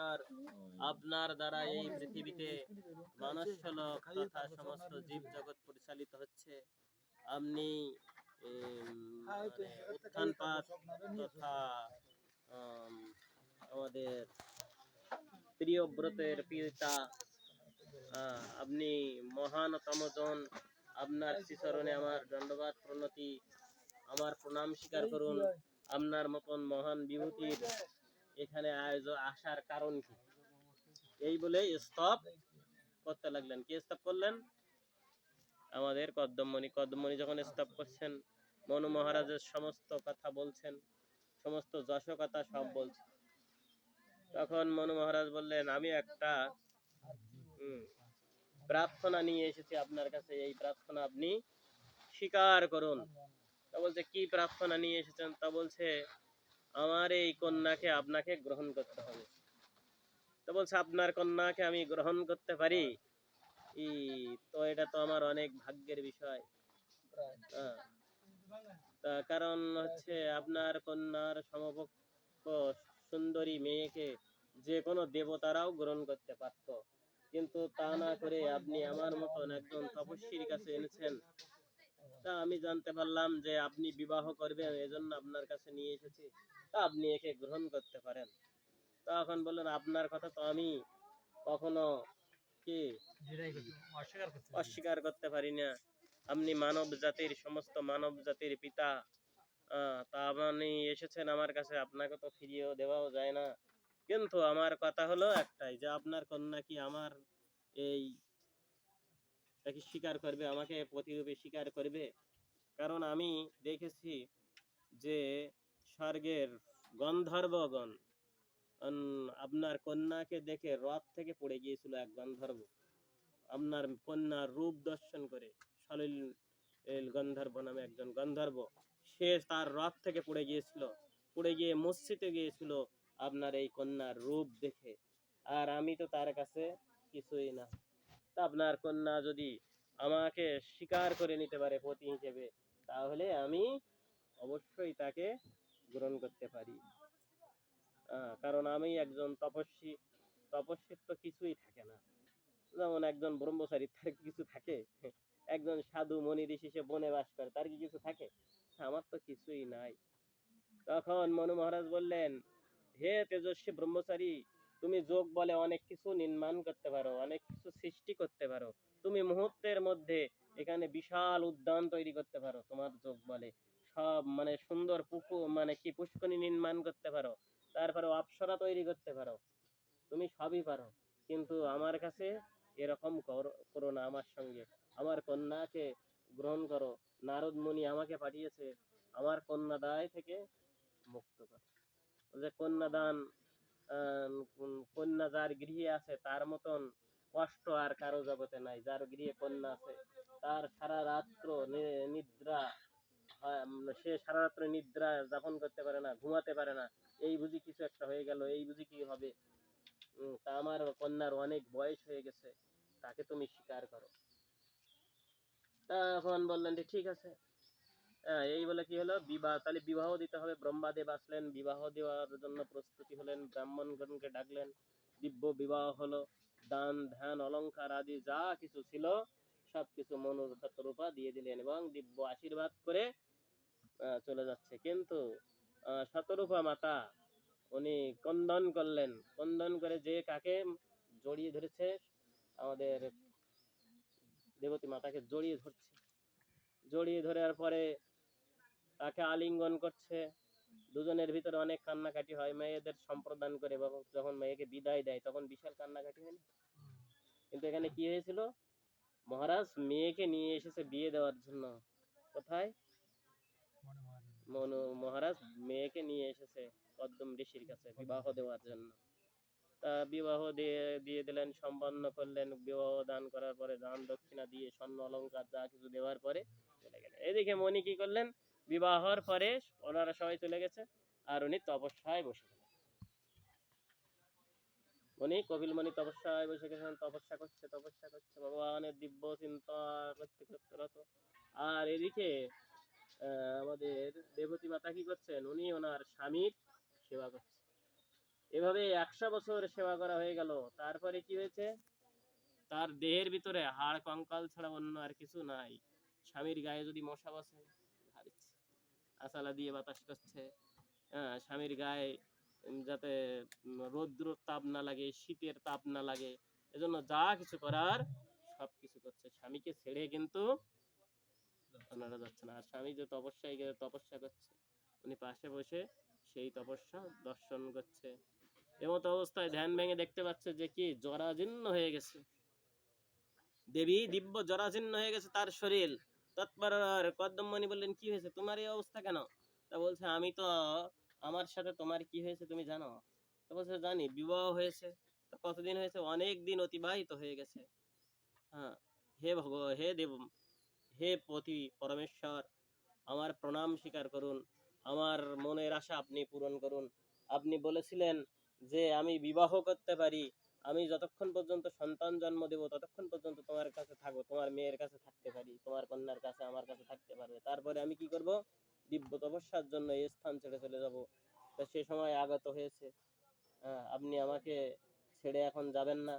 ঈশ্বর আপনার দ্বারা এই পৃথিবীতে মানুষ্যলোক তথা সমস্ত জীব জগৎ পরিচালিত হচ্ছে। আপনি মানে উত্থানপাত তথা আমাদের প্রিয় ব্রতের পিতা আপনি মহানতম জন, আপনার শ্রীচরণে আমার দণ্ডবাদ প্রণতি, আমার প্রণাম স্বীকার করুন। আপনার মতন মহান বিভূতির এখানে আয়োজন আসার কারণ কি? এই বলে স্তব করতে লাগলেন। কে স্তব করলেন? আমাদের কদ্দমণি কদ্দমণি যখন স্তব করছেন, মনু মহারাজের সমস্ত কথা বলছেন, সমস্ত যশ কথা সব বলছেন। তখন মনু মহারাজ বললেন, আমি একটা প্রার্থনা নিয়ে এসেছি আপনার কাছে। এই প্রার্থনা আপনি স্বীকার করুন। তা বলছে, কি প্রার্থনা নিয়ে এসেছেন? তা বলছে আমার এই কন্যাকে আপনাকে গ্রহণ করতে হবে। তো বলছে, আপনার কন্যাকে আমি গ্রহণ করতে পারি? তো এটা তো আমার অনেক ভাগ্যের বিষয়। হ্যাঁ। তা কারণ হচ্ছে আপনার কন্যার সমপক্ষ সুন্দরী মেয়েকে যে কোনো দেবতারাও গ্রহণ করতে পারত। কিন্তু তা না করে আপনি আমার মতন একজন তপস্বীর কাছে এনেছেন। তা আমি জানতে পারলাম যে আপনি বিবাহ করবেন, এজন্য আপনার কাছে নিয়ে এসেছি। তা আপনি একে গ্রহণ করতে পারেন। তখন বললেন আপনার কথা তো আমি কখনো কি অস্বীকার করতে পারি না। আপনি মানব জাতির সমস্ত মানব জাতির পিতা তা আপনি এসেছেন আমার কাছে আপনাকে তো ফিরিয়েও দেওয়াও যায় না। কিন্তু আমার কথা হলো একটাই যে আপনার কন্যা কি আমার এই তাকে স্বীকার করবে আমাকে প্রতিরূপে স্বীকার করবে? কারণ আমি দেখেছি যে স্বর্গের গন্ধর্বগণ আপনার কন্যাকে দেখে রথ থেকে পড়ে গিয়েছিল এক গন্ধর্ব। আপনার কন্যার রূপ দর্শন করে সলিল গন্ধর্ব নামে একজন গন্ধর্ব, সে তার রথ থেকে পড়ে গিয়েছিল, পড়ে গিয়ে মসজিদে গিয়েছিল আপনার এই কন্যার রূপ দেখে। আর আমি তো তার কাছে কিছুই না। তা আপনার কন্যা যদি আমাকে স্বীকার করে নিতে পারে পতি হিসেবে, তাহলে আমি অবশ্যই তাকে গ্রহণ করতে পারি। কারণ আমি একজন তপস্বী, তপস্বীর তো কিছুই থাকে না। যেমন একজন ব্রহ্মচারী, তার কি কিছু থাকে? একজন সাধু, মনি, ঋষি, সে বনে বাস করে, তার কি কিছু থাকে? আমার তো কিছুই নাই। তখন মনু মহারাজ বললেন, হে তেজস্বী ব্রহ্মচারী, তুমি যোগ বলে অনেক কিছু নির্মাণ করতে পারো, অনেক কিছু সৃষ্টি করতে পারো। তুমি মুহূর্তের মধ্যে এখানে বিশাল উদ্যান তৈরি করতে পারো তোমার যোগ বলে। সব মানে সুন্দর পুকুর মানে কি পুষ্করণী নির্মাণ করতে পারো। তারপরে অপ্সরা তৈরি করতে পারো। তুমি সবই পারো। কিন্তু আমার কাছে এরকম করো না আমার সঙ্গে। আমার কন্যাকে গ্রহণ করো। নারদ মুনি আমাকে পাঠিয়েছে আমার কন্যা দায় থেকে মুক্ত করো। যে কন্যাদান কন্যা যার গৃহে আছে, তার মতন কষ্ট আর কারও জগতে নাই। যার গৃহে কন্যা আছে, তার সারা রাত্র নিদ্রা সে সারা রাত্র নিদ্রা যাপন করতে পারে না ঘুমাতে পারে না। এই বুঝি কিছু একটা হয়ে গেল এই বুঝি কি হবে? তা আমার কন্যার অনেক বয়স হয়ে গেছে তাকে তুমি স্বীকার করো। তখন বললেন যে ঠিক আছে। হ্যাঁ, এই বলে কি হলো? বিবাহ তাহলে বিবাহ দিতে হবে। ব্রহ্মাদেব আসলেন বিবাহ দেওয়ার জন্য প্রস্তুতি হলেন ব্রাহ্মণগণকে ডাকলেন। দিব্য বিবাহ হলো দান ধ্যান অলংকার আদি যা কিছু ছিল সব কিছু মনুর দিয়ে দিলেন এবং দিব্য আশীর্বাদ করে চলে যাচ্ছে। কিন্তু শতরূপা মাতা, উনি কন্দন করলেন। কন্দন করে যে কাকে জড়িয়ে ধরেছে, আমাদের দেবতী মাতাকে জড়িয়ে ধরছে। জড়িয়ে ধরার পরে তাকে আলিঙ্গন করছে। দুজনের ভিতরে অনেক কান্নাকাটি হয়। মেয়েদের সম্প্রদান করে বাবা, যখন মেয়েকে বিদায় দেয়, তখন বিশাল কান্নাকাটি হয় কিন্তু এখানে কি হয়েছিল? মহারাজ, মেয়েকে নিয়ে এসেছে বিয়ে দেওয়ার জন্য। কোথায়? মনু মহারাজ মেয়েকে নিয়ে এসেছে পদ্ম ঋষির কাছে বিবাহ দেওয়ার জন্য। তা বিবাহ দিয়ে দিয়ে দিলেন, সম্পন্ন করলেন, বিবাহ দান করার পরে দান দক্ষিণা দিয়ে স্বর্ণ অলংকার যা কিছু দেওয়ার পরে চলে গেলেন। এদিকে মণি কি করলেন? বিবাহর পরে ওনারা সবাই চলে গেছে আর উনি তপস্যায় বসে গেলেন। উনি কপিল মণি তপস্যায় বসে গেছেন তপস্যা করছে তপস্যা করছে, ভগবানের দিব্য চিন্তা করতে করতে রত। আর এদিকে আমাদের দেবতী মাতা কি করছেন? উনি ওনার স্বামীর সেবা করছেন। এভাবে একশো বছর সেবা করা হয়ে গেল। তারপরে কি হয়েছে? তার দেহের ভিতরে হাড়, কঙ্কাল ছাড়া অন্য আর কিছু নাই। স্বামীর গায়ে যদি মশা বসে আসালা দিয়ে বাতাস করছে। হ্যাঁ স্বামীর গায়ে যাতে রৌদ্র তাপ না লাগে, শীতের তাপ না লাগে, এজন্য যা কিছু করার সব কিছু করছে। স্বামীকে ছেড়ে কিন্তু ওনারা যাচ্ছে না। আর স্বামী যে তপস্যায় গিয়ে তপস্যা করছে, উনি পাশে বসে সেই তপস্যা দর্শন করছে। এমতো অবস্থায় ধ্যান ভেঙে দেখতে পাচ্ছে যে কি জরাজীর্ণ হয়ে গেছে। দেবী দিব্য জরাজীর্ণ হয়ে গেছে তার শরীর। তৎপর কদ্দমণি বললেন, কি হয়েছে? তোমার এই অবস্থা কেন? তা বলছে, আমি তো আমার সাথে তোমার কি হয়েছে তুমি জানো? তো বলছে, জানি, বিবাহ হয়েছে। কতদিন হয়েছে? অনেক দিন অতিবাহিত হয়ে গেছে। হ্যাঁ হে ভগ, হে দেব হে পতি পরমেশ্বর আমার প্রণাম স্বীকার করুন আমার মনের আশা আপনি পূরণ করুন। আপনি বলেছিলেন যে আমি বিবাহ করতে পারি আমি যতক্ষণ পর্যন্ত সন্তান জন্ম দেব ততক্ষণ পর্যন্ত তোমার কাছে থাকব তোমার মেয়ের কাছে থাকতে পারি তোমার কন্যার কাছে আমার কাছে থাকতে পারবে। তারপরে আমি কি করব? দিব্য তপস্যার জন্য এই স্থান ছেড়ে চলে যাব। তা সে সময় আগত হয়েছে। হ্যাঁ, আপনি আমাকে ছেড়ে এখন যাবেন না।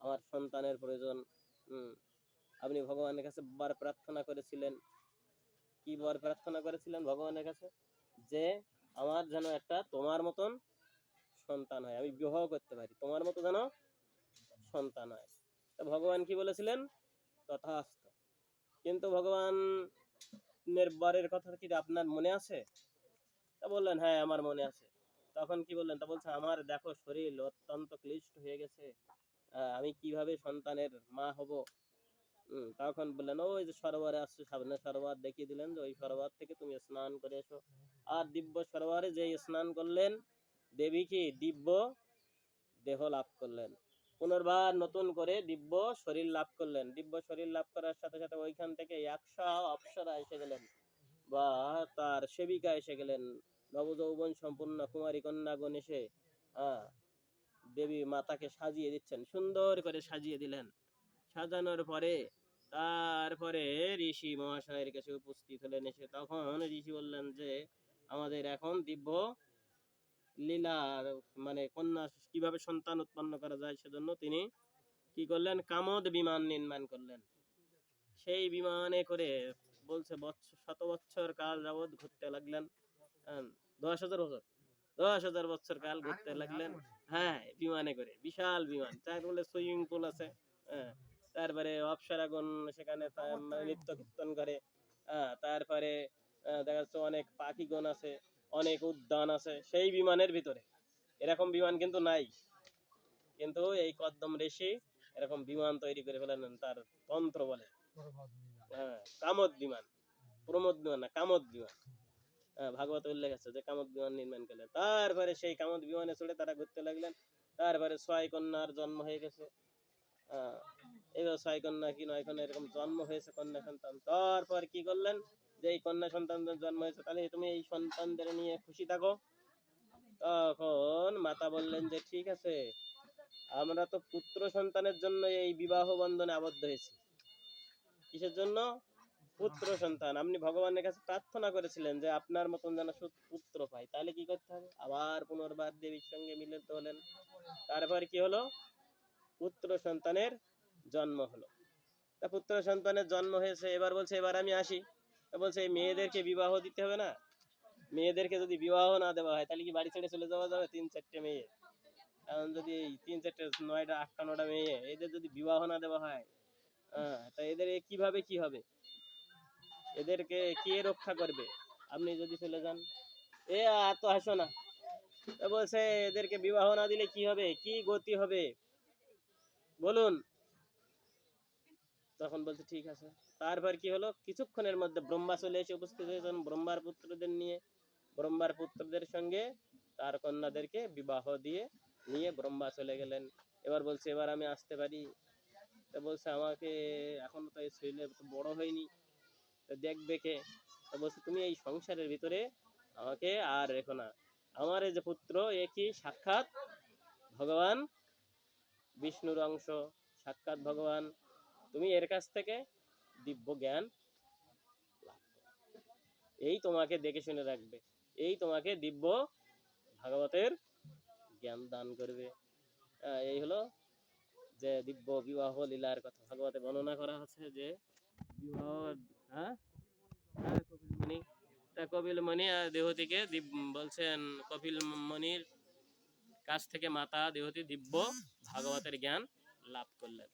আমার সন্তানের প্রয়োজন আপনি ভগবানের কাছে বার প্রার্থনা করেছিলেন। কি বার প্রার্থনা করেছিলেন ভগবানের কাছে? যে আমার যেন একটা তোমার মতন সন্তান হয়। আমি বিবাহ করতে পারি, তোমার মতো যেন সন্তান হয়। তা ভগবান কি বলেছিলেন? তথাস্থ। কিন্তু ভগবানের বরের কথা কি আপনার মনে আছে? তা বললেন হ্যাঁ আমার মনে আছে। তখন কি বললেন? তা বলছে, আমার দেখো শরীর অত্যন্ত ক্লিষ্ট হয়ে গেছে। আমি কীভাবে সন্তানের মা হব? তখন বললেন, ওই যে সরোবরে আসছে, সামনে সরোবর দেখিয়ে দিলেন যে ওই সরোবর থেকে তুমি স্নান করে এসো। আর দিব্য সরোবরে যে স্নান করলেন দেবী কি দিব্য দেহ লাভ করলেন। পুনর্বার নতুন করে দিব্য শরীর লাভ করলেন। দিব্য শরীর লাভ করার সাথে সাথে ওইখান থেকে একশো অপ্সরা এসে গেলেন বা তার সেবিকা এসে গেলেন। নবযৌবন সম্পূর্ণ কুমারী কন্যাগণ এসে দেবী মাতাকে সাজিয়ে দিচ্ছেন, সুন্দর করে সাজিয়ে দিলেন। সাজানোর পরে তারপরে ঋষি মহাশয়ের কাছে উপস্থিত হলেন এসে তখন ঋষি বললেন যে, আমাদের এখন দিব্য লীলার মানে কন্যা কীভাবে সন্তান উৎপন্ন করা যায় সেজন্য তিনি কি করলেন? কামদ বিমান নির্মাণ করলেন। সেই বিমানে করে বলছে শত বছর কাল যাবৎ ঘুরতে লাগলেন। দশ হাজার বছর। দশ হাজার বছর কাল ঘুরতে লাগলেন। হ্যাঁ বিমানে করে। বিশাল বিমান। তার বলে সুইমিং পুল আছে। হ্যাঁ। তারপরে অপসরাগণ সেখানে নৃত্য কীর্তন করে। তারপরে দেখা যাচ্ছে অনেক পাখিগণ আছে অনেক উদ্যান আছে সেই বিমানের ভিতরে। এরকম বিমান কিন্তু নাই। কিন্তু এই কদ্দম ঋষি এরকম বিমান তৈরি করে ফেলেন তার তন্ত্র বলে। হ্যাঁ কামদ বিমান। প্রমোদ বিমান না কামদ বিমান। হ্যাঁ ভাগবত উল্লেখ আছে যে কামদ বিমান নির্মাণ করলেন। তারপরে সেই কামদ বিমানে চড়ে তারা ঘুরতে লাগলেন। তারপরে ছয় কন্যার জন্ম হয়ে গেছে। আহ, এবার ছয় কন্যা কি নয় এরকম জন্ম হয়েছে কন্যা সন্তান। তারপর কি করলেন? যে এই কন্যা সন্তানদের জন্ম হয়েছে, তাহলে তুমি এই সন্তানদের নিয়ে খুশি থাকো। তখন মাতা বললেন যে, ঠিক আছে, আমরা তো পুত্র সন্তানের জন্য এই বিবাহ বন্ধনে আবদ্ধ হয়েছি। কিসের জন্য? পুত্র সন্তান। আপনি ভগবানের কাছে প্রার্থনা করেছিলেন যে, আপনার মতন যেন পুত্র পাই। তাহলে কি করতে হবে? আবার পুনর্বার দেবীর সঙ্গে মিলিত হলেন। তারপর কি হলো? পুত্র সন্তানের জন্ম হলো। তা পুত্র সন্তানের জন্ম হয়েছে, এবার বলছে, এবার আমি আসি। তা বলছে, মেয়েদেরকে বিবাহ দিতে হবে না। মেয়েদেরকে যদি বিবাহ না দেওয়া হয়, তাহলে কি বাড়ি ছেড়ে চলে যাওয়া যাবে তিন চারটে মেয়ে? এখন যদি তিন চারটে, নয়টা, আটটা, নটা মেয়ে, এদের যদি বিবাহ না দেওয়া হয় হ্যাঁ তা এদের কীভাবে কি হবে? এদেরকে কে রক্ষা করবে? আপনি যদি চলে যান। এ এত হাসো না। তা বলছে, এদেরকে বিবাহ না দিলে কি হবে? কি গতি হবে? বলুন। তখন বলছে, ঠিক আছে। তারপর কি হলো? কিছুক্ষণের মধ্যে ব্রহ্মা চলে এসে উপস্থিত হয়েছেন ব্রহ্মার পুত্রদের নিয়ে। ব্রহ্মার পুত্রদের সঙ্গে তার কন্যাদেরকে বিবাহ দিয়ে নিয়ে ব্রহ্মা চলে গেলেন। এবার বলছে, এবার আমি আসতে পারি। বলছে, আমাকে এখনও তো এই ছেলে বড় হয়নি। দেখবে কে? বলছে, তুমি এই সংসারের ভিতরে আমাকে আর রেখো না। আমার যে পুত্র, এ কি সাক্ষাৎ ভগবান? বিষ্ণুর অংশ, সাক্ষাৎ ভগবান। তুমি এর কাছ থেকে দিব্য জ্ঞান এই তোমাকে দেখে শুনে রাখবে। এই তোমাকে দিব্য ভাগবতের জ্ঞান দান করবে। এই হলো যে দিব্য বিবাহ লীলার কথা ভাগবতে বর্ণনা করা আছে যে বিবাহ হ্যাঁ? হ্যাঁ, কপিল মুনি। তা কপিল মুনি আর দেহতিকে বলছেন কপিল মুনির কাছ থেকে মাতা দেহতি দিব্য ভাগবতের জ্ঞান লাভ করলেন।